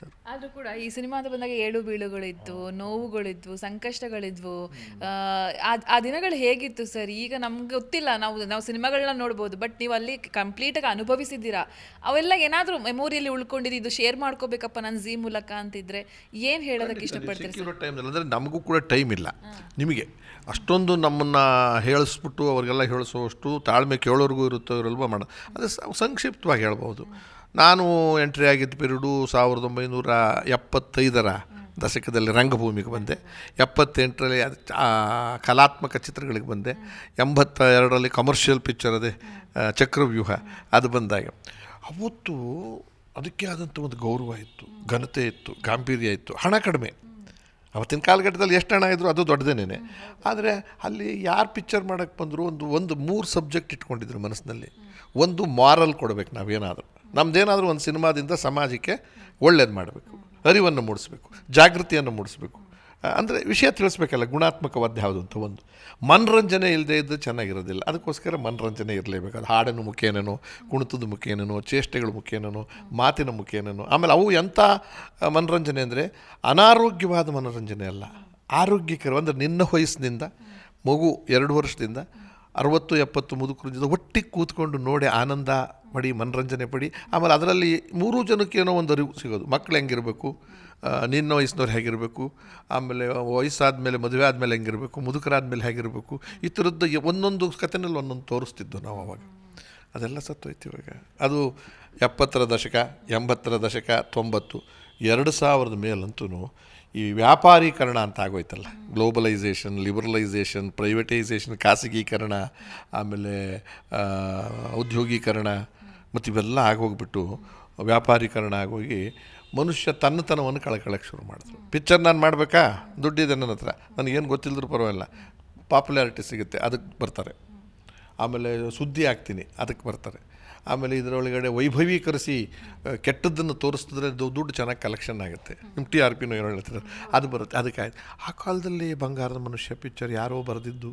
Picture ಆದ್ರೂ ಕೂಡ ಈ ಸಿನಿಮಾ ಅಂತ ಬಂದಾಗ ಏಳು ಬೀಳುಗಳಿದ್ವು ನೋವುಗಳಿದ್ವು ಸಂಕಷ್ಟಗಳಿದ್ವು. ಆ, ಆ- ದಿನಗಳು ಹೇಗಿತ್ತು ಸರ್? ಈಗ ನಮ್ಗೆ ಗೊತ್ತಿಲ್ಲ. ನಾವು ನಾವು ಸಿನಿಮಾಗಳನ್ನ ನೋಡ್ಬೋದು ಬಟ್ ನೀವು ಅಲ್ಲಿ ಕಂಪ್ಲೀಟಾಗಿ ಅನುಭವಿಸಿದ್ದೀರಾ? ಅವೆಲ್ಲ ಏನಾದರೂ ಮೆಮೊರಿಯಲ್ಲಿ ಉಳ್ಕೊಂಡಿದ್ದು ಇದು ಶೇರ್ ಮಾಡ್ಕೋಬೇಕಪ್ಪ ನಾನು ಝೀ ಮೂಲಕ ಅಂತಿದ್ರೆ ಏನು ಹೇಳೋದಕ್ಕೆ ಇಷ್ಟಪಡ್ತೀರಿ ಸರ್? ಟೈಮ್ ಅಂದರೆ ನಮಗೂ ಕೂಡ ಟೈಮ್ ಇಲ್ಲ. ನಿಮಗೆ ಅಷ್ಟೊಂದು ನಮ್ಮನ್ನು ಹೇಳಿಸ್ಬಿಟ್ಟು ಅವ್ರಿಗೆಲ್ಲ ಹೇಳಿಸುವಷ್ಟು ತಾಳ್ಮೆ ಕೇಳೋರ್ಗೂ ಇರುತ್ತೋ ಇರಲ್ವೋ ಮಾಡ ಅದೇ ಸಂಕ್ಷಿಪ್ತವಾಗಿ ಹೇಳ್ಬೋದು. ನಾನು ಎಂಟ್ರಿ ಆಗಿದ್ದ ಪೀರಿಯಡು ಸಾವಿರದ ಒಂಬೈನೂರ ಎಪ್ಪತ್ತೈದರ ದಶಕದಲ್ಲಿ ರಂಗಭೂಮಿಗೆ ಬಂದೆ. ಎಪ್ಪತ್ತೆಂಟರಲ್ಲಿ ಅದು ಕಲಾತ್ಮಕ ಚಿತ್ರಗಳಿಗೆ ಬಂದೆ. ಎಂಬತ್ತ ಎರಡರಲ್ಲಿ ಕಮರ್ಷಿಯಲ್ ಪಿಕ್ಚರ್ ಅದೇ ಚಕ್ರವ್ಯೂಹ ಅದು ಬಂದಾಗ. ಅವತ್ತು ಅದಕ್ಕೆ ಆದಂಥ ಒಂದು ಗೌರವ ಇತ್ತು, ಘನತೆ ಇತ್ತು, ಗಾಂಭೀರ್ಯ ಇತ್ತು, ಹಣ ಕಡಿಮೆ. ಅವತ್ತಿನ ಕಾಲಘಟ್ಟದಲ್ಲಿ ಎಷ್ಟು ಹಣ ಇದ್ದರೂ ಅದು ದೊಡ್ಡದೇನೆ ಆದರೆ ಅಲ್ಲಿ ಯಾರು ಪಿಕ್ಚರ್ ಮಾಡೋಕ್ಕೆ ಬಂದರೂ ಒಂದು ಒಂದು ಮೂರು ಸಬ್ಜೆಕ್ಟ್ ಇಟ್ಕೊಂಡಿದ್ರು ಮನಸ್ಸಿನಲ್ಲಿ. ಒಂದು ಮಾರಲ್ ಕೊಡಬೇಕು ನಾವೇನಾದರೂ. ನಮ್ಮದೇನಾದರೂ ಒಂದು ಸಿನಿಮಾದಿಂದ ಸಮಾಜಕ್ಕೆ ಒಳ್ಳೇದು ಮಾಡಬೇಕು. ಅರಿವನ್ನು ಮೂಡಿಸ್ಬೇಕು. ಜಾಗೃತಿಯನ್ನು ಮೂಡಿಸ್ಬೇಕು. ಅಂದರೆ ವಿಷಯ ತಿಳಿಸ್ಬೇಕಲ್ಲ, ಗುಣಾತ್ಮಕವಾದ ಯಾವುದು ಅಂತ ಒಂದು. ಮನರಂಜನೆ ಇಲ್ಲದೆ ಇದ್ದು ಚೆನ್ನಾಗಿರೋದಿಲ್ಲ. ಅದಕ್ಕೋಸ್ಕರ ಮನರಂಜನೆ ಇರಲೇಬೇಕು. ಅದು ಹಾಡಿನ ಮುಖೇನೋ ಕುಣಿತದ ಮುಖೇನೋ ಚೇಷ್ಟೆಗಳ ಮುಖೇನೋ ಮಾತಿನ ಮುಖೇನೋ ಆಮೇಲೆ ಅವು ಎಂಥ ಮನರಂಜನೆ ಅಂದರೆ ಅನಾರೋಗ್ಯವಾದ ಮನರಂಜನೆ ಅಲ್ಲ. ಆರೋಗ್ಯಕರ, ಅಂದರೆ ನಿನ್ನ ವಯಸ್ಸಿನಿಂದ, ಮಗು ಎರಡು ವರ್ಷದಿಂದ ಅರವತ್ತು ಎಪ್ಪತ್ತು ಮುದುಕರಿಂದ ಒಟ್ಟಿಗೆ ಕೂತ್ಕೊಂಡು ನೋಡಿ ಆನಂದ ಪಡಿ ಮನರಂಜನೆ ಪಡಿ. ಆಮೇಲೆ ಅದರಲ್ಲಿ ಮೂರು ಜನಕ್ಕೆ ಏನೋ ಒಂದು ಅರಿವು ಸಿಗೋದು. ಮಕ್ಳು ಹೆಂಗಿರಬೇಕು? ನಿನ್ನ ವಯಸ್ಸಿನವ್ರು ಹೇಗಿರಬೇಕು? ಆಮೇಲೆ ವಯಸ್ಸಾದಮೇಲೆ, ಮದುವೆ ಆದಮೇಲೆ ಹೆಂಗಿರಬೇಕು? ಮುದುಕರಾದ್ಮೇಲೆ ಹೇಗಿರಬೇಕು? ಈ ಥರದ್ದು ಒಂದೊಂದು ಕಥೆನಲ್ಲಿ ಒಂದೊಂದು ತೋರಿಸ್ತಿದ್ದು ನಾವು ಅವಾಗ. ಅದೆಲ್ಲ ಸತ್ತೋಯ್ತು ಇವಾಗ. ಅದು ಎಪ್ಪತ್ತರ ದಶಕ, ಎಂಬತ್ತರ ದಶಕ, ತೊಂಬತ್ತು. ಎರಡು ಸಾವಿರದ ಮೇಲಂತೂ ಈ ವ್ಯಾಪಾರೀಕರಣ ಅಂತ ಆಗೋಯ್ತಲ್ಲ. ಗ್ಲೋಬಲೈಸೇಷನ್, ಲಿಬರಲೈಸೇಷನ್, ಪ್ರೈವೇಟೈಸೇಷನ್, ಖಾಸಗೀಕರಣ, ಆಮೇಲೆ ಔದ್ಯೋಗೀಕರಣ ಮತ್ತು ಇವೆಲ್ಲ ಆಗೋಗ್ಬಿಟ್ಟು ವ್ಯಾಪಾರೀಕರಣ ಆಗೋಗಿ ಮನುಷ್ಯ ತನ್ನತನವನ್ನು ಕಳ್ಕೊಳ್ಳೋಕ್ಕೆ ಶುರು ಮಾಡಿದ್ರು ಪಿಕ್ಚರ್ ನಾನು ಮಾಡಬೇಕಾ? ದುಡ್ಡಿದೆ ನನ್ನ ಹತ್ರ. ನನಗೇನು ಗೊತ್ತಿಲ್ಲದ್ರೂ ಪರವಾಗಿಲ್ಲ. ಪಾಪ್ಯುಲಾರಿಟಿ ಸಿಗುತ್ತೆ ಅದಕ್ಕೆ ಬರ್ತಾರೆ. ಆಮೇಲೆ ಸುದ್ದಿ ಆಗ್ತೀನಿ ಅದಕ್ಕೆ ಬರ್ತಾರೆ. ಆಮೇಲೆ ಇದರೊಳಗಡೆ ವೈಭವೀಕರಿಸಿ ಕೆಟ್ಟದ್ದನ್ನು ತೋರಿಸಿದ್ರೆ ದುಡ್ಡು ಚೆನ್ನಾಗಿ ಕಲೆಕ್ಷನ್ ಆಗುತ್ತೆ. ನಿಮ್ಮ ಟಿ ಆರ್ ಪಿನೂ ಏನೋ ಹೇಳ್ತಾರೆ ಅದು ಬರುತ್ತೆ ಅದಕ್ಕೆ ಆಯ್ತು ಆ ಕಾಲದಲ್ಲಿ ಬಂಗಾರದ ಮನುಷ್ಯ ಪಿಕ್ಚರ್ ಯಾರೋ ಬರೆದಿದ್ದು.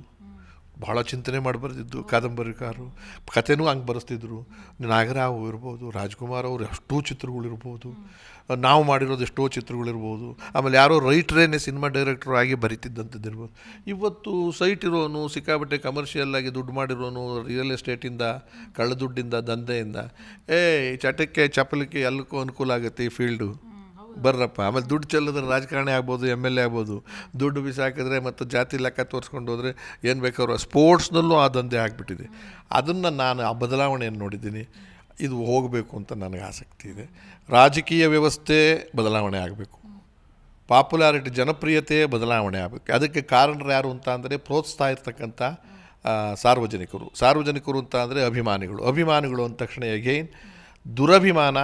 ಭಾಳ ಚಿಂತನೆ ಮಾಡಿ ಬರೆದಿದ್ದು ಕಾದಂಬರಿಕಾರರು ಕಥೆನೂ ಹಂಗೆ ಬರೆಸ್ತಿದ್ರು. ನಾಗರಾವ್ ಇರ್ಬೋದು, ರಾಜ್ಕುಮಾರ್ ಅವರು ಎಷ್ಟೋ ಚಿತ್ರಗಳಿರ್ಬೋದು. ನಾವು ಮಾಡಿರೋದು ಎಷ್ಟೋ ಚಿತ್ರಗಳಿರ್ಬೋದು. ಆಮೇಲೆ ಯಾರೋ ರೈಟ್ರೇನೆ ಸಿನಿಮಾ ಡೈರೆಕ್ಟರ್ ಆಗಿ ಬರಿತಿದ್ದಂಥದ್ದು ಇರ್ಬೋದು ಇವತ್ತು ಸೈಟ್ ಇರೋನು ಸಿಕ್ಕಾಬಟ್ಟೆ ಕಮರ್ಷಿಯಲ್ ಆಗಿ ದುಡ್ಡು ಮಾಡಿರೋನು ರಿಯಲ್ ಎಸ್ಟೇಟಿಂದ ಕಳ್ಳ ದುಡ್ಡಿಂದ ದಂಧೆಯಿಂದ. ಏ ಚಟಕ್ಕೆ ಚಪಲಕ್ಕೆ ಎಲ್ಲಕ್ಕೂ ಅನುಕೂಲ ಆಗುತ್ತೆ ಈ ಫೀಲ್ಡು ಬರ್ರಪ್ಪ. ಆಮೇಲೆ ದುಡ್ಡು ಚೆಲ್ಲಿದ್ರೆ ರಾಜಕಾರಣಿ ಆಗ್ಬೋದು, ಎಂ ಎಲ್ ಎ ಆಗ್ಬೋದು. ದುಡ್ಡು ಬಿಸಾಕಿದ್ರೆ ಮತ್ತು ಜಾತಿ ಲೆಕ್ಕ ತೋರಿಸ್ಕೊಂಡು ಹೋದರೆ ಏನು ಬೇಕಾದ್ರು ಸ್ಪೋರ್ಟ್ಸ್ನಲ್ಲೂ ಆ ದಂಧೆ ಆಗಿಬಿಟ್ಟಿದೆ. ಅದನ್ನು ನಾನು ಆ ಬದಲಾವಣೆಯನ್ನು ನೋಡಿದ್ದೀನಿ. ಇದು ಹೋಗಬೇಕು ಅಂತ ನನಗೆ ಆಸಕ್ತಿ ಇದೆ. ರಾಜಕೀಯ ವ್ಯವಸ್ಥೆ ಬದಲಾವಣೆ ಆಗಬೇಕು. ಪಾಪ್ಯುಲಾರಿಟಿ, ಜನಪ್ರಿಯತೆ ಬದಲಾವಣೆ ಆಗಬೇಕು. ಅದಕ್ಕೆ ಕಾರಣರು ಯಾರು ಅಂತ ಅಂದರೆ ಪ್ರೋತ್ಸಾಹ ಇರ್ತಕ್ಕಂಥ ಸಾರ್ವಜನಿಕರು. ಸಾರ್ವಜನಿಕರು ಅಂತ ಅಂದರೆ ಅಭಿಮಾನಿಗಳು. ಅಭಿಮಾನಿಗಳು ಅಂದ ತಕ್ಷಣ ಎಗೈನ್ ದುರಭಿಮಾನ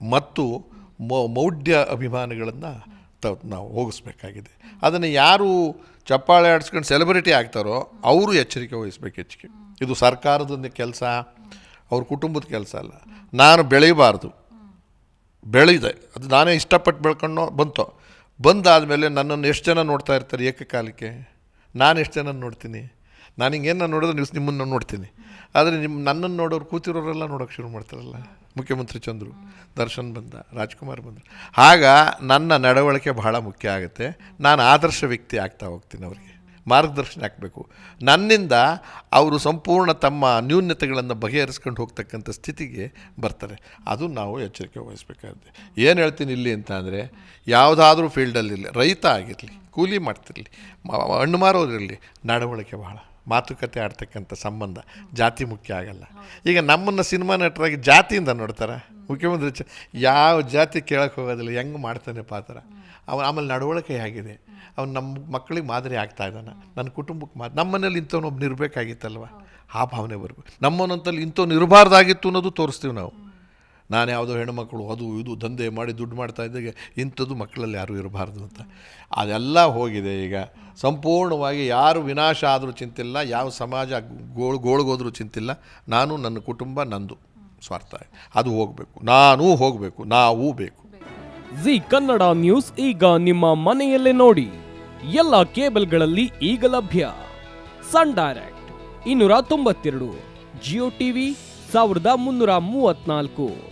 ಮತ್ತು ಮೌಢ್ಯ ಅಭಿಮಾನಿಗಳನ್ನು ತ, ನಾವು ಹೋಗಿಸ್ಬೇಕಾಗಿದೆ. ಅದನ್ನು ಯಾರು ಚಪ್ಪಾಳೆ ಆಡಿಸ್ಕೊಂಡು ಸೆಲೆಬ್ರಿಟಿ ಆಗ್ತಾರೋ ಅವರು ಎಚ್ಚರಿಕೆ ವಹಿಸ್ಬೇಕು ಹೆಚ್ಚಿಗೆ. ಇದು ಸರ್ಕಾರದೊಂದು ಕೆಲಸ, ಅವ್ರ ಕುಟುಂಬದ ಕೆಲಸ ಅಲ್ಲ. ನಾನು ಬೆಳೀಬಾರ್ದು. ಬೆಳೆದೆ ಅದು ನಾನೇ ಇಷ್ಟಪಟ್ಟು ಬೆಳ್ಕೊಂಡು ಬಂತು. ಬಂದಾದಮೇಲೆ ನನ್ನನ್ನು ಎಷ್ಟು ಜನ ನೋಡ್ತಾ ಇರ್ತಾರೆ ಏಕಕಾಲಕ್ಕೆ? ನಾನು ಎಷ್ಟು ಜನ ನೋಡ್ತೀನಿ? ನಾನು ಹಿಂಗೇನು ನೋಡಿದ್ರೆ ನಿಮ್ಮನ್ನು ನೋಡ್ತೀನಿ. ಆದರೆ ನಿಮ್ಮ ನನ್ನನ್ನು ನೋಡೋರು ಕೂತಿರೋರೆಲ್ಲ ನೋಡೋಕೆ ಶುರು ಮಾಡ್ತಾರಲ್ಲ. ಮುಖ್ಯಮಂತ್ರಿ ಚಂದ್ರು, ದರ್ಶನ್ ಬಂದ, ರಾಜ್ಕುಮಾರ್ ಬಂದರು ಆಗ ನನ್ನ ನಡವಳಿಕೆ ಬಹಳ ಮುಖ್ಯ ಆಗುತ್ತೆ. ನಾನು ಆದರ್ಶ ವ್ಯಕ್ತಿ ಆಗ್ತಾ ಹೋಗ್ತೀನಿ ಅವರಿಗೆ. ಮಾರ್ಗದರ್ಶನ ಹಾಕಬೇಕು. ನನ್ನಿಂದ ಅವರು ಸಂಪೂರ್ಣ ತಮ್ಮ ನ್ಯೂನ್ಯತೆಗಳನ್ನು ಬಗೆಹರಿಸ್ಕೊಂಡು ಹೋಗ್ತಕ್ಕಂಥ ಸ್ಥಿತಿಗೆ ಬರ್ತಾರೆ. ಅದು ನಾವು ಎಚ್ಚರಿಕೆ ವಹಿಸ್ಬೇಕಾಗುತ್ತೆ. ಏನು ಹೇಳ್ತೀನಿ ಇಲ್ಲಿ ಅಂತ ಅಂದರೆ, ಯಾವುದಾದ್ರೂ ಫೀಲ್ಡಲ್ಲಿರಲಿ ರೈತ ಆಗಿರಲಿ, ಕೂಲಿ ಮಾಡ್ತಿರಲಿ ಹಣ್ಣು ಮಾರೋದಿರಲಿ ನಡವಳಿಕೆ ಭಾಳ ಮಾತುಕತೆ ಆಡ್ತಕ್ಕಂಥ ಸಂಬಂಧ, ಜಾತಿ ಮುಖ್ಯ ಆಗಲ್ಲ. ಈಗ ನಮ್ಮನ್ನು ಸಿನಿಮಾ ನಟರಾಗಿ ಜಾತಿಯಿಂದ ನೋಡ್ತಾರೆ? ಮುಖ್ಯಮಂತ್ರಿ ಯಾವ ಜಾತಿ ಕೇಳಕ್ಕೆ ಹೋಗೋದಿಲ್ಲ, ಹೆಂಗೆ ಮಾಡ್ತಾನೆ ಪಾತ್ರ ಅವನು ಆಮೇಲೆ ನಡವಳಿಕೆ ಆಗಿದೆ ಅವ್ನು ನಮ್ಮ ಮಕ್ಕಳಿಗೆ ಮಾದರಿ ಆಗ್ತಾ ಇದ್ದಾನೆ. ನನ್ನ ಕುಟುಂಬಕ್ಕೆ ಮಾದರಿ ನಮ್ಮ ಮನೇಲಿ ಇಂಥವನೊಬ್ಬನು ಇರಬೇಕಾಗಿತ್ತಲ್ವ ಆ ಭಾವನೆ ಬರಬೇಕು. ನಮ್ಮನಂತಲ್ಲಿ ಇಂಥವ್ನು ಇರಬಾರ್ದಾಗಿತ್ತು ಅನ್ನೋದು ತೋರಿಸ್ತೀವಿ ನಾವು. ನಾನು ಯಾವುದೋ ಹೆಣ್ಣುಮಕ್ಕಳು ಅದು ಇದು ದಂಧೆ ಮಾಡಿ ದುಡ್ಡು ಮಾಡ್ತಾ ಇದ್ದಾಗ ಇಂಥದ್ದು ಮಕ್ಕಳಲ್ಲಿ ಯಾರೂ ಇರಬಾರ್ದು ಅಂತ. ಅದೆಲ್ಲ ಹೋಗಿದೆ ಈಗ. ಸಂಪೂರ್ಣವಾಗಿ ಯಾರು ವಿನಾಶ ಆದರೂ ಚಿಂತಿಲ್ಲ, ಯಾವ ಸಮಾಜ ಗೋಳು ಗೋಳ್ಗೋದ್ರೂ ಚಿಂತಿಲ್ಲ. ನಾನು ನನ್ನ ಕುಟುಂಬ, ನಂದು ಸ್ವಾರ್ಥ. ಅದು ಹೋಗಬೇಕು. ನಾನೂ ಹೋಗಬೇಕು. ನಾವೂ ಬೇಕು. ಜಿ ಕನ್ನಡ ನ್ಯೂಸ್ ಈಗ ನಿಮ್ಮ ಮನೆಯಲ್ಲೇ ನೋಡಿ. ಎಲ್ಲ ಕೇಬಲ್ಗಳಲ್ಲಿ ಈಗ ಲಭ್ಯ. ಸನ್ ಡೈರೆಕ್ಟ್ ಇನ್ನೂರ ತೊಂಬತ್ತೆರಡು, ಜಿಯೋ ಟಿವಿ ಸಾವಿರದ ಮುನ್ನೂರ ಮೂವತ್ನಾಲ್ಕು